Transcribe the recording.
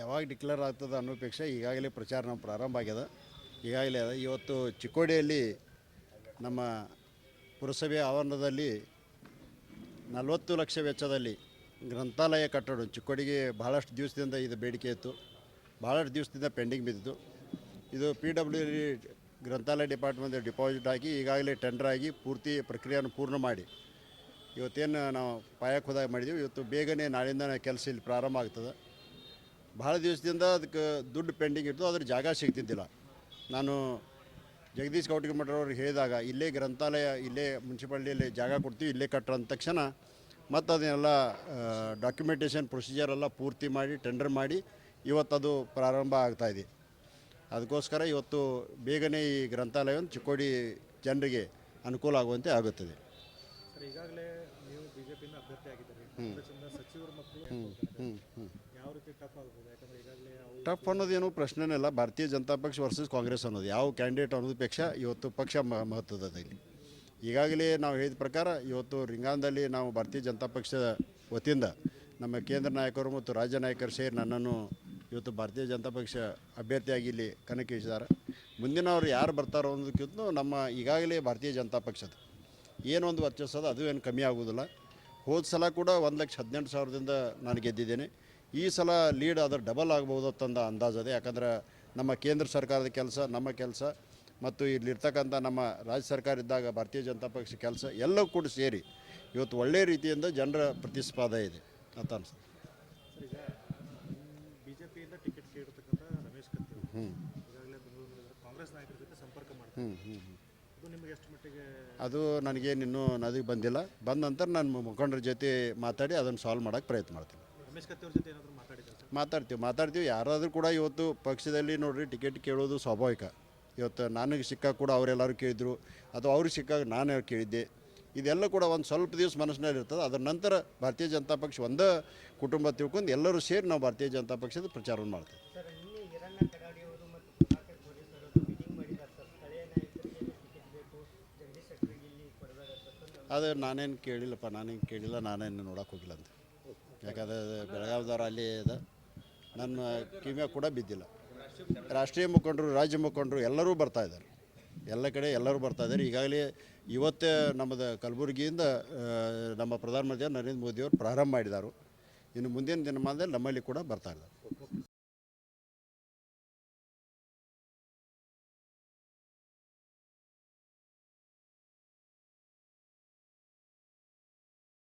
ಯಾವಾಗ ಡಿಕ್ಲೇರ್ ಆಗ್ತದೆ ಅನ್ನೋಪೇಕ್ಷೆ ಈಗಾಗಲೇ ಪ್ರಚಾರ ನಾವು ಪ್ರಾರಂಭ ಆಗ್ಯದ. ಈಗಾಗಲೇ ಅದ. ಇವತ್ತು ಚಿಕ್ಕೋಡಿಯಲ್ಲಿ ನಮ್ಮ ಪುರಸಭೆ ಆವರಣದಲ್ಲಿ ನಲವತ್ತು ಲಕ್ಷ ವೆಚ್ಚದಲ್ಲಿ ಗ್ರಂಥಾಲಯ ಕಟ್ಟಡ ಚಿಕ್ಕೋಡಿಗೆ ಭಾಳಷ್ಟು ದಿವಸದಿಂದ ಇದು ಬೇಡಿಕೆ ಇತ್ತು. ಭಾಳಷ್ಟು ದಿವಸದಿಂದ ಪೆಂಡಿಂಗ್ ಬಿದ್ದಿತ್ತು ಇದು ಪಿ ಡಬ್ಲ್ಯೂ ಗ್ರಂಥಾಲಯ ಡಿಪಾರ್ಟ್ಮೆಂಟ್ ಡಿಪಾಸಿಟ್ ಹಾಕಿ ಈಗಾಗಲೇ ಟೆಂಡರ್ ಆಗಿ ಪೂರ್ತಿ ಪ್ರಕ್ರಿಯೆಯನ್ನು ಪೂರ್ಣ ಮಾಡಿ. ಇವತ್ತೇನು ನಾವು ಪಾಯಕ್ಕೆ ಹೋದಾಗ ಮಾಡಿದ್ದೀವಿ ಇವತ್ತು ಬೇಗನೆ ನಾಳಿಂದ ಕೆಲಸ ಇಲ್ಲಿ ಪ್ರಾರಂಭ ಆಗ್ತದೆ. ಭಾಳ ದಿವಸದಿಂದ ಅದಕ್ಕೆ ದುಡ್ಡು ಪೆಂಡಿಂಗ್ ಇತ್ತು ಅದ್ರ ಜಾಗ ಸಿಗ್ತಿದ್ದಿಲ್ಲ. ನಾನು ಜಗದೀಶ್ ಕೌಟಿಗೆ ಮಠರವ್ರಿಗೆ ಹೇಳಿದಾಗ, ಇಲ್ಲೇ ಗ್ರಂಥಾಲಯ, ಇಲ್ಲೇ ಮುನ್ಸಿಪಾಲ್ಟಿಯಲ್ಲಿ ಜಾಗ ಕೊಡ್ತೀವಿ, ಇಲ್ಲೇ ಕಟ್ಟ್ರ ಅಂದ ತಕ್ಷಣ ಮತ್ತು ಅದನ್ನೆಲ್ಲ ಡಾಕ್ಯುಮೆಂಟೇಷನ್ ಪ್ರೊಸೀಜರ್ ಎಲ್ಲ ಪೂರ್ತಿ ಮಾಡಿ ಟೆಂಡರ್ ಮಾಡಿ ಇವತ್ತದು ಪ್ರಾರಂಭ ಆಗ್ತಾಯಿದೆ ಅದಕ್ಕೋಸ್ಕರ ಇವತ್ತು ಬೇಗನೆ ಈ ಗ್ರಂಥಾಲಯವನ್ನು ಚಿಕ್ಕೋಡಿ ಜನರಿಗೆ ಅನುಕೂಲ ಆಗುವಂತೆ ಆಗುತ್ತದೆ. ಈಗಾಗಲೇ ನೀವು ಬಿಜೆಪಿಯಿಂದ ಅಭ್ಯರ್ಥಿ ಆಗಿದ್ದೀರಿ. ಸಚಿವರು ಮಕ್ಕಳು ಯಾವ ರೀತಿ ಟಫ್ ಆಗ್ಬೋದು? ಯಾಕಂದ್ರೆ ಈಗಾಗಲೇ ಟಫ್ ಅನ್ನೋದೇನು ಪ್ರಶ್ನೆನೇ ಇಲ್ಲ. ಭಾರತೀಯ ಜನತಾ ಪಕ್ಷ ವರ್ಸಸ್ ಕಾಂಗ್ರೆಸ್ ಅನ್ನೋದು. ಯಾವ ಕ್ಯಾಂಡಿಡೇಟ್ ಅನ್ನೋದು ಪಕ್ಷ ಇವತ್ತು ಪಕ್ಷ ಮಹತ್ವದ ಇಲ್ಲಿ. ಈಗಾಗಲೇ ನಾವು ಹೇಳಿದ ಪ್ರಕಾರ ಇವತ್ತು ರಿಂಗಾಂದಲ್ಲಿ ನಾವು ಭಾರತೀಯ ಜನತಾ ಪಕ್ಷದ ವತಿಯಿಂದ ನಮ್ಮ ಕೇಂದ್ರ ನಾಯಕರು ಮತ್ತು ರಾಜ್ಯ ನಾಯಕರು ಸೇರಿ ನನ್ನನ್ನು ಇವತ್ತು ಭಾರತೀಯ ಜನತಾ ಪಕ್ಷ ಅಭ್ಯರ್ಥಿಯಾಗಿ ಇಲ್ಲಿ ಕಣಕ್ಕಿಳಿಸಿದ್ದಾರೆ. ಮುಂದಿನವರು ಯಾರು ಬರ್ತಾರೋ ಅನ್ನೋದಕ್ಕಿಂತ ನಮ್ಮ ಈಗಾಗಲೇ ಭಾರತೀಯ ಜನತಾ ಪಕ್ಷದ ಏನೊಂದು ವರ್ಚಸ್ಸದ ಅದು ಏನು ಕಮ್ಮಿ ಆಗೋದಿಲ್ಲ ಹೋದ ಸಲ ಕೂಡ ಒಂದು ಲಕ್ಷ ಹದಿನೆಂಟು ಸಾವಿರದಿಂದ ನಾನು ಗೆದ್ದಿದ್ದೇನೆ. ಈ ಸಲ ಲೀಡ್ ಅದರ ಡಬಲ್ ಆಗ್ಬೋದು ಅಂದಾಜು ಅಂದಾಜದೆ ಯಾಕಂದ್ರೆ ನಮ್ಮ ಕೇಂದ್ರ ಸರ್ಕಾರದ ಕೆಲಸ ನಮ್ಮ ಕೆಲಸ ಮತ್ತು ಇಲ್ಲಿರ್ತಕ್ಕಂಥ ನಮ್ಮ ರಾಜ್ಯ ಸರ್ಕಾರ ಇದ್ದಾಗ ಭಾರತೀಯ ಜನತಾ ಪಕ್ಷ ಕೆಲಸ ಎಲ್ಲವೂ ಕೂಡ ಸೇರಿ ಇವತ್ತು ಒಳ್ಳೆಯ ರೀತಿಯಿಂದ ಜನರ ಪ್ರತಿಸ್ಪಾದ ಇದೆ ಅಂತ ಬಿಜೆಪಿಯಿಂದ ಟಿಕೆಟ್ ಹ್ಞೂ ಹ್ಞೂ ಹ್ಞೂ ಅದು ನನಗೇನು ಇನ್ನೂ ನದಿಗೆ ಬಂದಿಲ್ಲ. ಬಂದ ನಂತರ ನಾನು ಮುಖಂಡರ ಜೊತೆ ಮಾತಾಡಿ ಅದನ್ನು ಸಾಲ್ವ್ ಮಾಡೋಕ್ಕೆ ಪ್ರಯತ್ನ ಮಾಡ್ತೀನಿ. ಮಾತಾಡ್ತೀವಿ ಮಾತಾಡ್ತೀವಿ. ಯಾರಾದರೂ ಕೂಡ ಇವತ್ತು ಪಕ್ಷದಲ್ಲಿ ನೋಡಿರಿ ಟಿಕೆಟ್ ಕೇಳೋದು ಸ್ವಾಭಾವಿಕ. ಇವತ್ತು ನನಗೆ ಸಿಕ್ಕಾಗ ಕೂಡ ಅವರೆಲ್ಲರೂ ಕೇಳಿದರು. ಅಥವಾ ಅವ್ರಿಗೆ ಸಿಕ್ಕಾಗ ನಾನು ಕೇಳಿದ್ದೆ. ಇದೆಲ್ಲ ಕೂಡ ಒಂದು ಸ್ವಲ್ಪ ದಿವಸ ಮನಸ್ಸಿನಲ್ಲಿ ಇರ್ತದೆ. ಅದರ ನಂತರ ಭಾರತೀಯ ಜನತಾ ಪಕ್ಷ ಒಂದೇ ಕುಟುಂಬ ತಿಳ್ಕೊಂಡು ಎಲ್ಲರೂ ಸೇರಿ ನಾವು ಭಾರತೀಯ ಜನತಾ ಪಕ್ಷದ ಪ್ರಚಾರವನ್ನು ಮಾಡ್ತೀವಿ ಸರ್ ನಿನ್ನೆ ಈರಣ್ಣ ಕಡಾಡಿ ಅವರು ಮತ್ತು ಪ್ರಭಾಕರ್ ಕೋರೆ ಸರ್ ಅವರು ಮೀಟಿಂಗ್ ಮಾಡಿದ್ದಾರೆ ಸರ್ ಸ್ಥಳೀಯ ನಾಯಕರಿಗೆ ಟಿಕೆಟ್ ಬೇಕು ಜಗದೀಶ್ ಶೆಟ್ಟರಿಗೆ ಇಲ್ಲಿ ಕೊಡಬೇಡ ಸರ್ ಅದು ನಾನೇನು ಕೇಳಿಲ್ಲಪ್ಪ, ನಾನೇನು ಕೇಳಿಲ್ಲ, ನಾನೇನು ನೋಡೋಕೆ ಹೋಗಿಲ್ಲ ಅಂತ. ಯಾಕಂದರೆ ಬೆಳಗಾವಿದವ್ರು ಅಲ್ಲಿ ಇದೆ. ನನ್ನ ಕಿವಿಯ ಕೂಡ ಬಿದ್ದಿಲ್ಲ. ರಾಷ್ಟ್ರೀಯ ಮುಖಂಡರು, ರಾಜ್ಯ ಮುಖಂಡರು ಎಲ್ಲರೂ ಬರ್ತಾ ಇದ್ದಾರೆ. ಎಲ್ಲ ಕಡೆ ಎಲ್ಲರೂ ಬರ್ತಾ ಇದ್ದಾರೆ. ಈಗಾಗಲೇ ಇವತ್ತೇ ನಮ್ಮದು ಕಲಬುರಗಿಯಿಂದ ನಮ್ಮ ಪ್ರಧಾನಮಂತ್ರಿ ನರೇಂದ್ರ ಮೋದಿಯವರು ಪ್ರಾರಂಭ ಮಾಡಿದ್ದಾರೆ ಇನ್ನು ಮುಂದಿನ ದಿನಮಾನದಲ್ಲಿ ನಮ್ಮಲ್ಲಿ ಕೂಡ ಬರ್ತಾ ಇದ್ದಾರೆ.